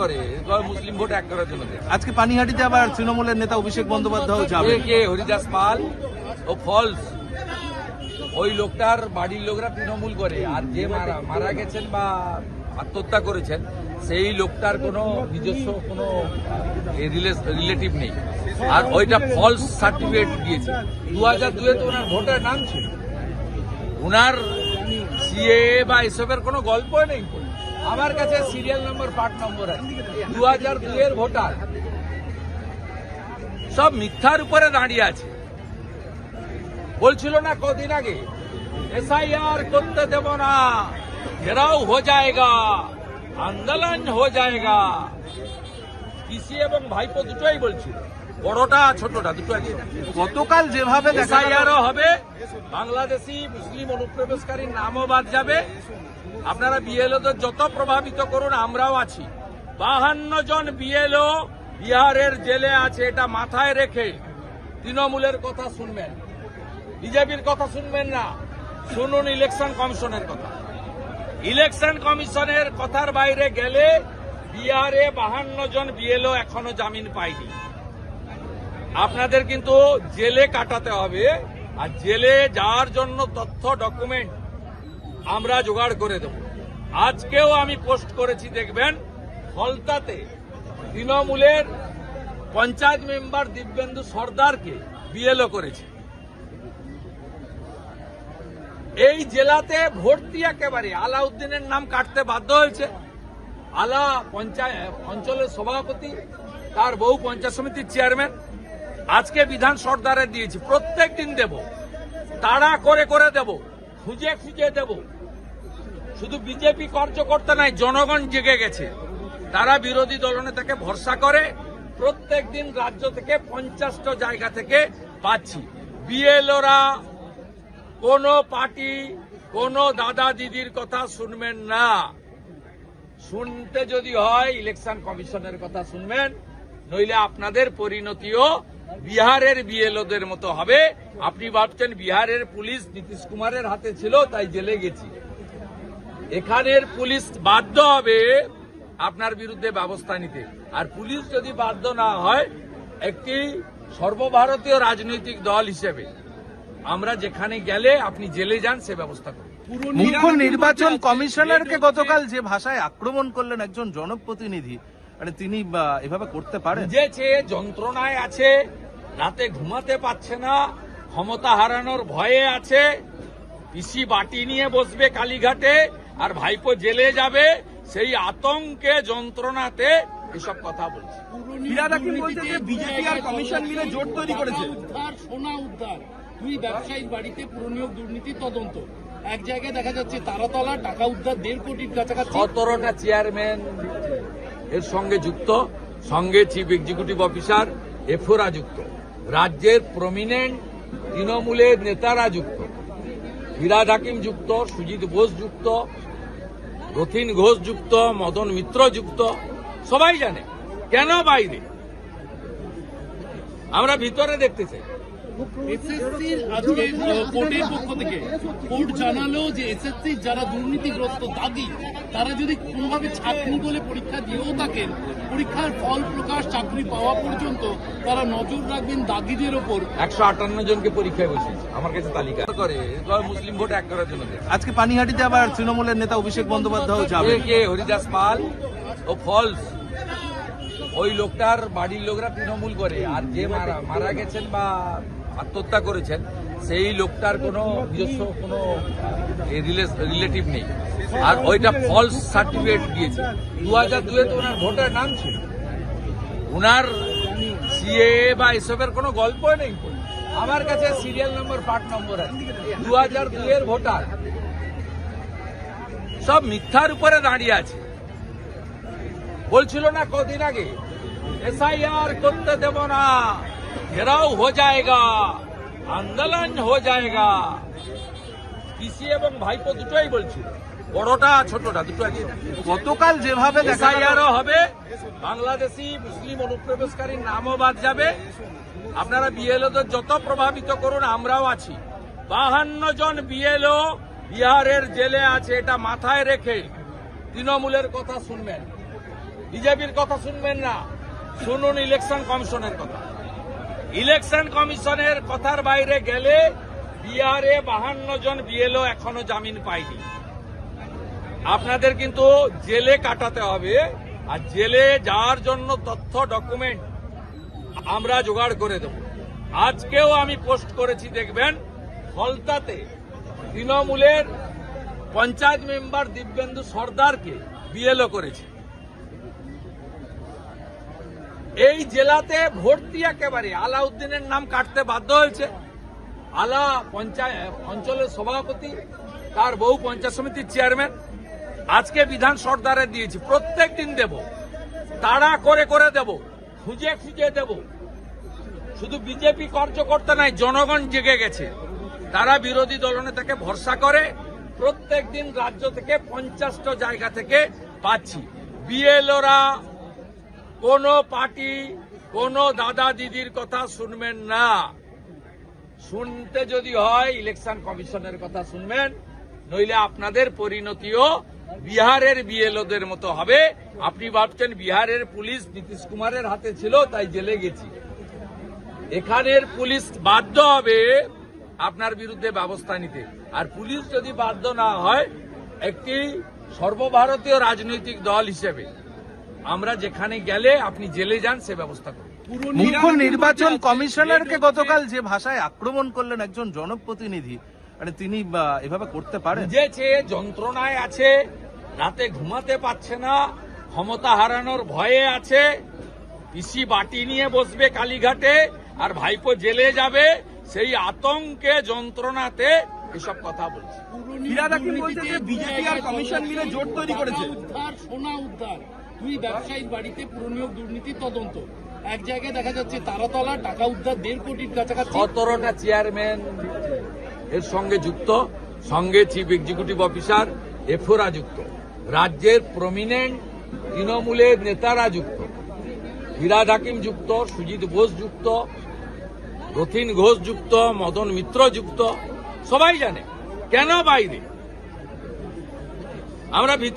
করে মুসলিম ভোট এক করার জন্য আজকে পানিহাটিতে আবার তৃণমূলের নেতা অভিষেক বন্দ্যোপাধ্যায় যাবে কে হরিদাস পাল? ও ফলস ওই লোকটার বাড়ির লোকরা তৃণমূল করে আর যে মারা মারা গেছেন বা আত্মহত্যা করেছেন সেই লোকটার কোনো নিজস্ব কোনো রিলেটিভ নেই। আর ওইটা ফলস সার্টিফিকেট দিয়েছে। দু হাজার দুয়ে তো ওনার ভোটার নাম ছিল। ওনার সিএ বা এসবের কোনো গল্প নেই। আমার কাছে সিরিয়াল নম্বর পার্ট নম্বর আছে। দু হাজার ভোটার। সব মিথ্যার উপরে দাঁড়িয়ে আছে। বলছিল না কদিন আগে এসআইআর করতে দেব না। ঘেরাও হো যায়গা আন্দোলন হো যায়গা। পিসি এবং ভাইপো দুটোই বলছিল। বড়টা ছোটটা দুটো একসাথে গতকাল যেভাবে এসআইআরও হবে বাংলাদেশি মুসলিম অনুপ্রবেশকারীর নামও বাদ যাবে। আপনারা বিএলওদের যত প্রভাবিত করুন, আমরাও আছি। বাহান্ন জন বিএলও বিহারের জেলে আছে, এটা মাথায় রেখে তৃণমূলের কথা শুনবেন। বিজেপির কথা শুনবেন না। শুনুন ইলেকশন কমিশনের কথা। ইলেকশন কমিশনের কথার বাইরে গেলে বিহারে বাহান্ন জন বিএলও এখনও জামিন পায়নি। আপনাদের কিন্তু জেলে কাটাতে হবে, আর জেলে যাওয়ার জন্য তথ্য ডকুমেন্ট আমরা জোগাড় করে দেব। আজকেও আমি পোস্ট করেছি, দেখবেন ফলতাতে তৃণমূলের পঞ্চায়েত মেম্বার দিব্যেন্দু সর্দারকে বিএলও করেছে। এই জেলাতে ভর্তি একেবারে। আলাউদ্দিনের নাম কাটতে বাধ্য হয়েছে। আলা পঞ্চায়েত অঞ্চলের সভাপতি, তার বহু পঞ্চায়েত সমিতির চেয়ারম্যান। আজকে বিধান সর্দারে দিয়েছি। প্রত্যেক দিন দেব। তাড়া করে করে দেব। খুঁজে খুঁজে দেব। শুধু বিজেপি কার্যকর্তা নাই জনগণ জেগে গেছে। তারা বিরোধী দলনে দলনেতাকে ভরসা করে, প্রত্যেক দিন রাজ্য থেকে পঞ্চাশটা জায়গা থেকে পাচ্ছি। বিএলওরা কোন পার্টি, কোন দাদা দিদির কথা শুনবেন না। শুনতে যদি হয়, ইলেকশন কমিশনের কথা শুনবেন, নইলে আপনাদের পরিণতিও বিহারের বিএলওদের মতো হবে। আপনি ভাবছেন বিহারের পুলিশ নীতিশ কুমারের হাতে ছিল, তাই জেলে গেছি। এখানের পুলিশ বাধ্য হবে আপনার বিরুদ্ধে ব্যবস্থা নিতে। আর পুলিশ যদি বাধ্য না হয়, একটি সর্বভারতীয় রাজনৈতিক দল হিসেবে আমরা যেখানে গেলে আপনি জেলে যান, সে ব্যবস্থা করব। মুখ্য নির্বাচন কমিশনারকে গতকাল যে ভাষায় আক্রমণ করলেন একজন জনপ্রতিনিধি মানে তিনি বা, এভাবে করতে পারেন? বুঝেছে যন্ত্রণায় আছে রাতে ঘুমাতে পারছে না ক্ষমতা হারানোর ভয়ে আছে পিসি বাটি নিয়ে বসবে কালীঘাটে আর ভাইপো জেলে যাবে সেই আতঙ্কে যন্ত্রণাতে এসব কথা বলছে। বিজেপি আর কমিশন মিলে জোট তৈরি করেছে। উদ্ধার সোনা উদ্ধার। দুই ব্যবসায়ীর বাড়িতে পুরনিয়োগ দুর্নীতি তদন্ত। এক জায়গায় দেখা যাচ্ছে তারাতলা টাকা উদ্ধার দেড় কোটির কাছাকাছি। সতেরোটা চেয়ারম্যান এর সঙ্গে যুক্ত, সঙ্গে চিফ এক্সিকিউটিভ অফিসার এফোরা যুক্ত। রাজ্যের প্রমিনেন্ট তৃণমূলের নেতারা যুক্ত। ফিরাদ হাকিম যুক্ত, সুজিত বোস যুক্ত, রথিন ঘোষ যুক্ত, মদন মিত্র যুক্ত। সবাই জানে। কেন বাইরে? আমরা ভিতরে দেখতে চাই। এসএসসির আজকে কোর্টের পক্ষ থেকে কোর্ট জানালো যে এসএসসি যারা দুর্নীতিগ্রস্ত দাগি তারা যদি কোনোভাবে ছাত্রী বলে পরীক্ষা দিয়েও থাকেন পরীক্ষার ফল প্রকাশ চাকরি পাওয়া পর্যন্ত তারা নজর রাখবেন দাগিদের ওপর। একশো আটান্ন জনকে পরীক্ষায় বসেছে আমার কাছে তালিকা। করে মুসলিম ভোট এক করার জন্য আজকে পানিহাটিতে আবার তৃণমূলের নেতা অভিষেক বন্দ্যোপাধ্যায় যাবে কে কে হরিদাস পাল? ও ফলস ওই লোকটার বাড়ির লোকরা তৃণমূল করে। আর যে মারা মারা গেছেন বা আত্মহত্যা করেছেন, সেই লোকটার কোনো নিজস্ব কোনো রিলেটিভ নেই। আর ওইটা ফলস সার্টিফিকেট দিয়েছে। দু হাজার দুয়ে তো ওনার ভোটার নাম ছিল। ওনার সিএ বা এসবের কোনো গল্প নেই। আমার কাছে সিরিয়াল নম্বর পার্ট নম্বর আছে। দু হাজার দুয়ের ভোটার। সব মিথ্যার উপরে দাঁড়িয়ে আছে। বলছিল না কদিন আগে এসআইআর করতে দেব না। ঘেরাও হো যায়গা আন্দোলন হো যায়গা। পিসি এবং ভাইপো দুটোই বলছিল বড়টা ছোটটা দুটো একসাথে গতকাল যেভাবে এসআইআরও হবে বাংলাদেশি মুসলিম অনুপ্রবেশকারীর নামও বাদ যাবে। আপনারা বিএলওদের যত প্রভাবিত করুন আমরাও আছি। বাহান্ন জন বিএলও বিহারের জেলে আছে এটা মাথায় রেখে তৃণমূলের কথা শুনবেন। বিজেপির কথা শুনবেন না। শুনুন ইলেকশন কমিশনের কথা। ইলেকশন কমিশনের কথার বাইরে গেলে বিহারে বাহান্ন জন বিএলও এখনও জামিন পায়নি। আপনাদের কিন্তু জেলে কাটাতে হবে আর জেলে যাওয়ার জন্য তথ্য ডকুমেন্ট আমরা জোগাড় করে দেব। আজকেও আমি পোস্ট করেছি, দেখবেন ফলতাতে তৃণমূলের পঞ্চায়েত মেম্বার দিব্যেন্দু সর্দারকে বিএলও করেছে। এই জেলাতে ভর্তি একেবারে। আলাউদ্দিনের নাম কাটতে বাধ্য হয়েছে। আলা পঞ্চায়েত, অঞ্চলের সভাপতি, তার বহু পঞ্চায়েত সমিতির চেয়ারম্যান। আজকে বিধান সর্দারে দিয়েছি। প্রত্যেক দিন দেব। তাড়া করে করে দেব। খুঁজে খুঁজে দেব। শুধু বিজেপি কার্যকর্তা নাই, জনগণ জেগে গেছে। তারা বিরোধী দলনে দলনেতাকে ভরসা করে প্রত্যেক দিন রাজ্য থেকে পঞ্চাশটা জায়গা থেকে পাচ্ছি। বিএলওরা কোন পার্টি, কোন দাদা দিদির কথা শুনবেন না। শুনতে যদি হয় ইলেকশন কমিশনের কথা শুনবেন, নইলে আপনাদের পরিণতিও বিহারের বিএলওদের মতো হবে। আপনি ভাবছেন বিহারের পুলিশ নীতিশ কুমারের হাতে ছিল, তাই জেলে গেছি। এখানের পুলিশ বাধ্য হবে আপনার বিরুদ্ধে ব্যবস্থা নিতে। আর পুলিশ যদি বাধ্য না হয়, একটি সর্বভারতীয় রাজনৈতিক দল হিসেবে আমরা যেখানে গেলে আপনি জেলে যান সে ব্যবস্থা করব মুখ্য নির্বাচন কমিশনারকে গতকাল যে ভাষায় আক্রমণ করলেন একজন জনপ্রতিনিধি মানে তিনি এভাবে করতে পারেন? বুঝেছে যন্ত্রণায় আছে রাতে ঘুমাতে পারছে না ক্ষমতা হারানোর ভয়ে আছে পিসি বাটি নিয়ে বসবে কালীঘাটে আর ভাইপো জেলে যাবে সেই আতঙ্কে যন্ত্রণাতে এসব কথা বলছে। যে বিজেপি আর কমিশন মিলে জোট তৈরি করেছে। উদ্ধার সোনা উদ্ধার। দুই ব্যবসায়ীর বাড়িতে পুরনিয়োগ দুর্নীতি তদন্ত। এক জায়গায় দেখা যাচ্ছে তারাতলা, টাকা উদ্ধার, দেড় কোটির কাছাকাছি। সতেরোটা চেয়ারম্যান এর সঙ্গে যুক্ত, সঙ্গে চিফ এক্সিকিউটিভ অফিসার এফোরা যুক্ত। রাজ্যের প্রমিনেন্ট তৃণমূলের নেতারা যুক্ত। ফিরাদ হাকিম যুক্ত, সুজিত বোস যুক্ত, রথিন ঘোষ যুক্ত, মদন মিত্র যুক্ত। সবাই জানে। কেন বাইরে? আমরা ভিতর